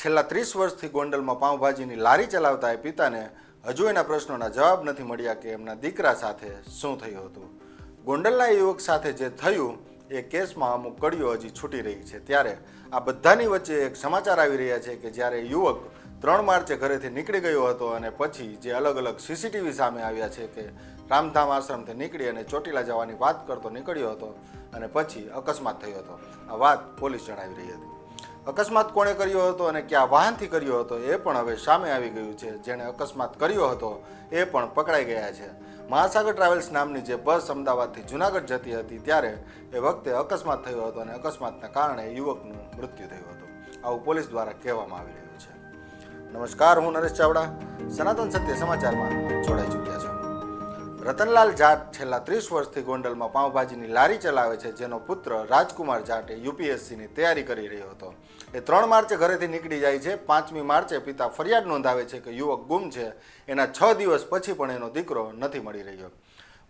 છેલ્લા ત્રીસ વર્ષથી ગોંડલમાં પાઉંભાજીની લારી ચલાવતા એ પિતાને હજુ એના પ્રશ્નોના જવાબ નથી મળ્યા કે એમના દીકરા સાથે શું થયું હતું. ગોંડલના યુવક સાથે જે થયું, એ કેસમાં અમુક કડીઓ હજી છૂટી રહી છે. ત્યારે આ બધાની વચ્ચે એક સમાચાર આવી રહ્યા છે કે જ્યારે યુવક ત્રણ માર્ચે ઘરેથી નીકળી ગયો હતો અને પછી જે અલગ અલગ સીસીટીવી સામે આવ્યા છે કે રામધામ આશ્રમથી નીકળી અને ચોટીલા જવાની વાત કરતો નીકળ્યો હતો અને પછી અકસ્માત થયો હતો. આ વાત પોલીસ જણાવી રહી હતી. અકસ્માત કોણે કર્યો હતો અને ક્યાં વાહનથી કર્યો હતો એ પણ હવે સામે આવી ગયું છે. જેણે અકસ્માત કર્યો હતો એ પણ પકડાઈ ગયા છે. મહાસાગર ટ્રાવેલ્સ નામની જે બસ અમદાવાદથી જુનાગઢ જતી હતી ત્યારે એ વખતે અકસ્માત થયો હતો અને અકસ્માતના કારણે યુવકનું મૃત્યુ થયું હતું. આવું પોલીસ દ્વારા કહેવામાં આવી રહ્યું છે. નમસ્કાર, હું નરેશ ચાવડા. સનાતન સત્ય સમાચારમાં જોડાઈ છો. રતનલાલ જાટ છેલ્લા ત્રીસ વર્ષથી ગોંડલમાં પાઉંભાજીની લારી ચલાવે છે, જેનો પુત્ર રાજકુમાર જાટે યુપીએસસીની તૈયારી કરી રહ્યો હતો. એ ત્રણ માર્ચે ઘરેથી નીકળી જાય છે. પાંચમી માર્ચે પિતા ફરિયાદ નોંધાવે છે કે યુવક ગુમ છે. એના છ દિવસ પછી પણ એનો દીકરો નથી મળી રહ્યો.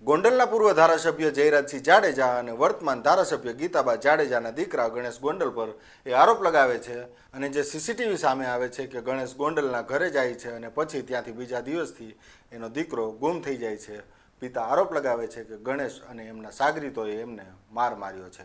ગોંડલના પૂર્વ ધારાસભ્ય જયરાજસિંહ જાડેજા અને વર્તમાન ધારાસભ્ય ગીતાબા જાડેજાના દીકરા ગણેશ ગોંડલ પર એ આરોપ લગાવે છે અને જે સીસીટીવી સામે આવે છે કે ગણેશ ગોંડલના ઘરે જાય છે અને પછી ત્યાંથી બીજા દિવસથી એનો દીકરો ગુમ થઈ જાય છે. પિતા આરોપ લગાવે છે કે ગણેશ અને એમના સાગરીતોએ એમને માર માર્યો છે.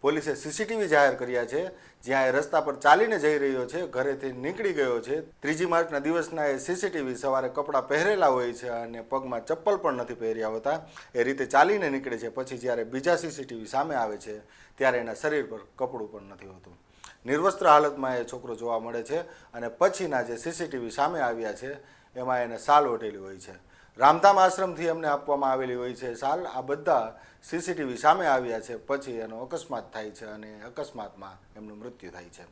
પોલીસે સીસીટીવી જાહેર કર્યા છે. જ્યાં એ રસ્તા પર ચાલીને જઈ રહ્યો છે, ઘરેથી નીકળી ગયો છે. ત્રીજી માર્ચના દિવસના એ સીસીટીવી સવારે કપડાં પહેરેલા હોય છે અને પગમાં ચપ્પલ પણ નથી પહેર્યા હોતા. એ રીતે ચાલીને નીકળે છે. પછી જ્યારે બીજા સીસીટીવી સામે આવે છે, ત્યારે એના શરીર પર કપડું પણ નથી હોતું. નિર્વસ્ત્ર હાલતમાં એ છોકરો જોવા મળે છે અને પછીના જે સીસીટીવી સામે આવ્યા છે, એમાં એને સાલ ઓઢેલી હોય છે. રામધામ આશ્રમથી એમને આપવામાં આવેલી હોય છે. સાલ આ બધા સીસીટીવી સામે આવ્યા છે. પછી એનો અકસ્માત થાય છે અને અકસ્માતમાં એમનું મૃત્યુ થાય છે.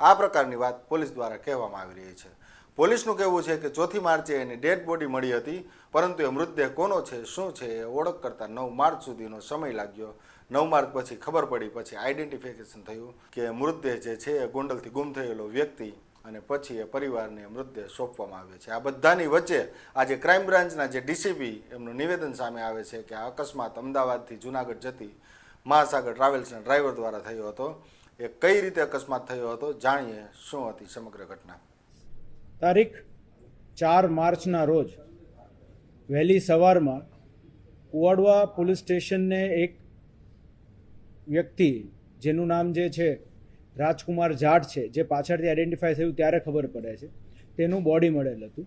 આ પ્રકારની વાત પોલીસ દ્વારા કહેવામાં આવી રહી છે. પોલીસનું કહેવું છે કે ચોથી માર્ચે એની ડેડ બોડી મળી હતી, પરંતુ એ મૃતદેહ કોનો છે, શું છે, એ ઓળખ કરતાં નવ માર્ચ સુધીનો સમય લાગ્યો. નવ માર્ચ પછી ખબર પડી, પછી આઈડેન્ટિફિકેશન થયું કે મૃતદેહ જે છે એ ગોંડલથી ગુમ થયેલો વ્યક્તિ અને પછી એ પરિવારને મૃતદેહ સોંપવામાં આવ્યો છે. આ બધાની વચ્ચે આજે ક્રાઇમ બ્રાન્ચના જે ડીસીપી એમનું નિવેદન સામે આવે છે કે આ અકસ્માત અમદાવાદથી જુનાગઢ જતી મહાસાગર ટ્રાવેલ્સના ડ્રાઈવર દ્વારા થયો હતો. એ કઈ રીતે અકસ્માત થયો હતો જાણીએ શું હતી સમગ્ર ઘટના. તારીખ ચાર માર્ચના રોજ વહેલી સવારમાં કુવાડવા પોલીસ સ્ટેશનને એક વ્યક્તિ, જેનું નામ જે છે રાજકુમાર જાટ છે, જે પાછળથી આઈડેન્ટિફાય થયું ત્યારે ખબર પડે છે. તેનું બોડી મળેલ હતું.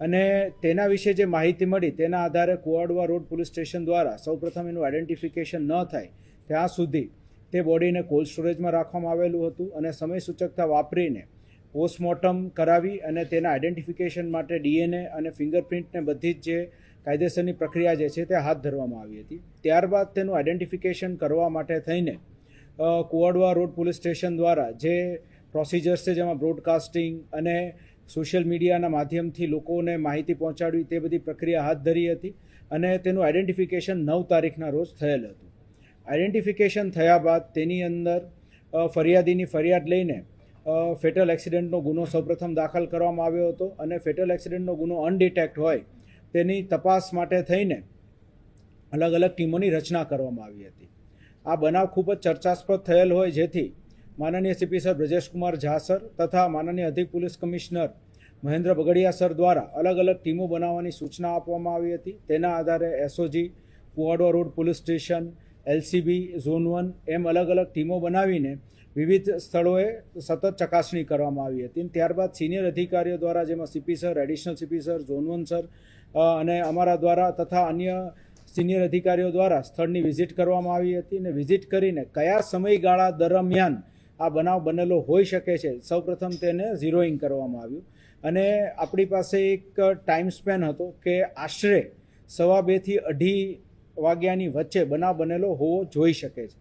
અને તેના વિશે જે માહિતી મળી, તેના આધારે કુવાડવા રોડ પોલીસ સ્ટેશન દ્વારા સૌપ્રથમ એનું આઈડેન્ટિફિકેશન ન થાય, ત્યાં સુધી તે બોડીને કોલ્ડ સ્ટોરેજમાં રાખવામાં આવેલું હતું અને સમય સૂચકતા વાપરીને પોસ્ટમોર્ટમ કરાવી અને તેના આઈડેન્ટિફિકેશન માટે ડીએનએ અને ફિંગરપ્રિન્ટને બધી જ જે કાયદેસરની પ્રક્રિયા જે છે તે હાથ ધરવામાં આવી હતી. ત્યારબાદ તેનું આઈડેન્ટિફિકેશન કરવા માટે થઈને કુવાડવા રોડ પોલીસ સ્ટેશન દ્વારા જે પ્રોસિજર્સ છે, જેમાં બ્રોડકાસ્ટિંગ અને સોશિયલ મીડિયાના માધ્યમથી લોકોને માહિતી પહોંચાડવી, તે બધી પ્રક્રિયા હાથ ધરી હતી અને તેનું આઈડેન્ટિફિકેશન નવ તારીખના રોજ થયેલ હતું. આઈડેન્ટિફિકેશન થયા બાદ તેની અંદર ફરિયાદીની ફરિયાદ લઈને ફેટલ એક્સિડન્ટનો ગુનો સૌપ્રથમ દાખલ કરવામાં આવ્યો હતો અને ફેટલ એક્સિડન્ટનો ગુનો અનડિટેક્ટ હોય તેની તપાસ માટે થઈને અલગ અલગ ટીમોની રચના કરવામાં આવી હતી. આ બનાવ ખૂબ જ ચર્ચાસ્પદ થયેલ હોય જેથી માનનીય CP sir Brajeshkumar Jha sir તથા માનનીય અધિક police commissioner Mahendra Bagadia sir દ્વારા અલગ અલગ ટીમો બનાવવાની સૂચના આપવામાં આવી હતી. તેના આધારે SOG Kuvadva road police station, LCB, zone one એમ અલગ અલગ ટીમો બનાવીને વિવિધ સ્થળોએ સતત ચકાસણી કરવામાં આવી હતી. ત્યારબાદ સિનિયર અધિકારીઓ દ્વારા જેમાં CP sir, additional CP sir, zone one sir અને અમારા દ્વારા તથા અન્ય સિનિયર અધિકારીઓ દ્વારા સ્થળની વિઝિટ કરવામાં આવી હતી અને વિઝિટ કરીને કયા સમયગાળા દરમિયાન આ બનાવ બનેલો હોઈ શકે છે? સૌપ્રથમ તેને ઝીરોઈંગ કરવામાં આવ્યું. અને આપણી પાસે એક ટાઈમ સ્પેન હતો કે આશરે સવા બેથી અઢી વાગ્યાની વચ્ચે બનાવ બનેલો હોવો જોઈ શકે છે.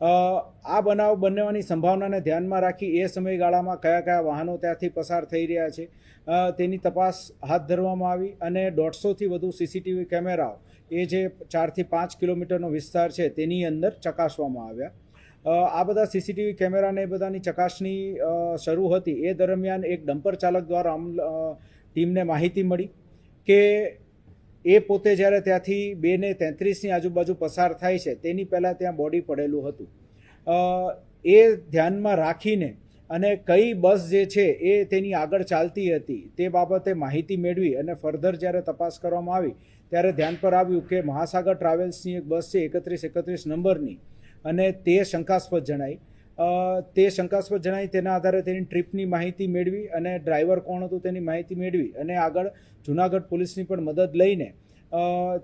આ બનાવ બનવાની સંભાવનાને ધ્યાનમાં રાખી એ સમયગાળામાં કયા કયા વાહનો ત્યાંથી પસાર થઈ રહ્યા છે? તેની તપાસ હાથ ધરવામાં આવી અને દોઢસોથી વધુ સીસીટીવી કેમેરાઓ એ જે ચારથી પાંચ કિલોમીટરનો વિસ્તાર છે તેની અંદર ચકાસવામાં આવ્યા. આ બધા સીસીટીવી કેમેરાને એ બધાની ચકાસણી શરૂ હતી. એ દરમિયાન એક ડમ્પર ચાલક દ્વારા ટીમને માહિતી મળી કે એ પોતે જ્યારે ત્યાંથી બે ને તેત્રીસની આજુબાજુ પસાર થાય છે, તેની પહેલાં ત્યાં બોડી પડેલું હતું. એ ધ્યાનમાં રાખીને અને કઈ બસ જે છે એ તેની આગળ ચાલતી હતી તે બાબતે માહિતી મેળવી અને ફર્ધર જ્યારે તપાસ કરવામાં આવી ત્યારે ધ્યાન પર આવ્યું કે મહાસાગર ટ્રાવેલ્સની એક બસ છે, એકત્રીસ એકત્રીસ નંબરની. અને તે શંકાસ્પદ જણાઈ તે શંકાસ્પદ જણાઈ તેના આધારે તેની ટ્રીપની માહિતી મેળવી અને ડ્રાઈવર કોણ હતું તેની માહિતી મેળવી અને આગળ જુનાગઢ પોલીસની પણ મદદ લઈને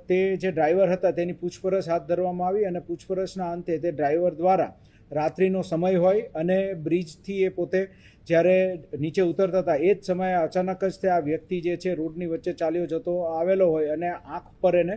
તે જે ડ્રાઈવર હતા તેની પૂછપરછ હાથ ધરવામાં આવી અને પૂછપરછના અંતે તે ડ્રાઈવર દ્વારા રાત્રિનો સમય હોય અને બ્રિજથી એ પોતે જ્યારે નીચે ઉતરતા હતા, એ જ સમયે અચાનક જ તે આ વ્યક્તિ જે છે રોડની વચ્ચે ચાલ્યો જતો આવેલો હોય અને આંખ પર એને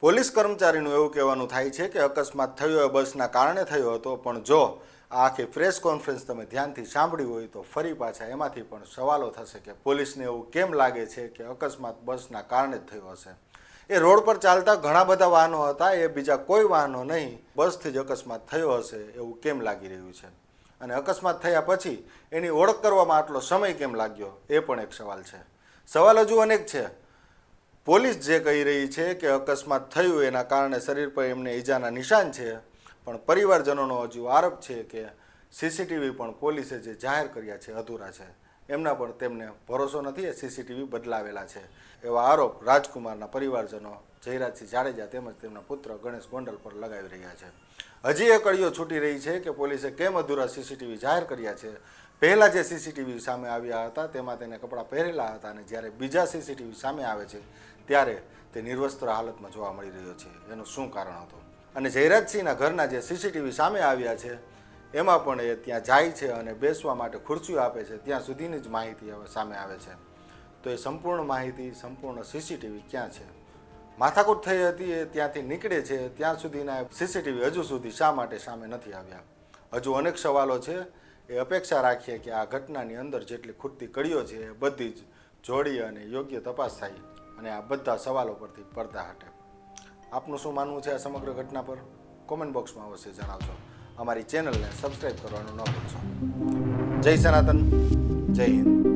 પોલીસ કર્મચારીનું એવું કહેવાનું થાય છે કે અકસ્માત થયો એ બસના કારણે થયો હતો, પણ જો આ આખી પ્રેસ કોન્ફરન્સ તમે ધ્યાનથી સાંભળી હોય તો ફરી પાછા એમાંથી પણ સવાલો થશે કે પોલીસને એવું કેમ લાગે છે કે અકસ્માત બસના કારણે જ થયો હશે. એ રોડ પર ચાલતા ઘણા બધા વાહનો હતા, એ બીજા કોઈ વાહનો નહીં, બસથી જ અકસ્માત થયો હશે એવું કેમ લાગી રહ્યું છે? અને અકસ્માત થયા પછી એની ઓળખ કરવામાં આટલો સમય કેમ લાગ્યો, એ પણ એક સવાલ છે. સવાલ હજુ અનેક છે. પોલીસ જે કહી રહી છે કે અકસ્માત થયું એના કારણે શરીર પર એમને ઈજાના નિશાન છે, પણ પરિવારજનોનો હજુ આરોપ છે કે સીસીટીવી પણ પોલીસે જે જાહેર કર્યા છે અધૂરા છે. એમના પણ તેમને ભરોસો નથી, એ સીસીટીવી બદલાવેલા છે. એવા આરોપ રાજકુમારના પરિવારજનો જયરાજસિંહ જાડેજા તેમજ તેમના પુત્ર ગણેશ ગોંડલ પર લગાવી રહ્યા છે. હજી એક કડીઓ છૂટી રહી છે કે પોલીસે કેમ અધૂરા સીસીટીવી જાહેર કર્યા છે. પહેલાં જે સીસીટીવી સામે આવ્યા હતા, તેમાં તેને કપડાં પહેરેલા હતા અને જ્યારે બીજા સીસીટીવી સામે આવે છે ત્યારે તે નિર્વસ્ત્ર હાલતમાં જોવા મળી રહ્યો છે. એનું શું કારણ હતું? અને જયરાજસિંહના ઘરના જે સીસીટીવી સામે આવ્યા છે, એમાં પણ એ ત્યાં જાય છે અને બેસવા માટે ખુરશીઓ આપે છે. ત્યાં સુધીની જ માહિતી હવે સામે આવે છે. તો એ સંપૂર્ણ માહિતી, સંપૂર્ણ સીસીટીવી ક્યાં છે? માથાકૂટ થઈ હતી એ ત્યાંથી નીકળે છે. ત્યાં સુધીના સીસીટીવી હજુ સુધી શા માટે સામે નથી આવ્યા? હજુ અનેક સવાલો છે. એ અપેક્ષા રાખીએ કે આ ઘટનાની અંદર જેટલી ખૂટતી કડીઓ છે, એ બધી જ જોડી અને યોગ્ય તપાસ થાય. અને આ બધા સવાલો પરથી પડદા હટે. આપનું શું માનવું છે આ સમગ્ર ઘટના પર? કોમેન્ટ બોક્સમાં અવશ્ય જણાવજો. અમારી ચેનલને સબસ્ક્રાઈબ કરવાનું ન ભૂલશો. જય સનાતન, જય હિન્દ.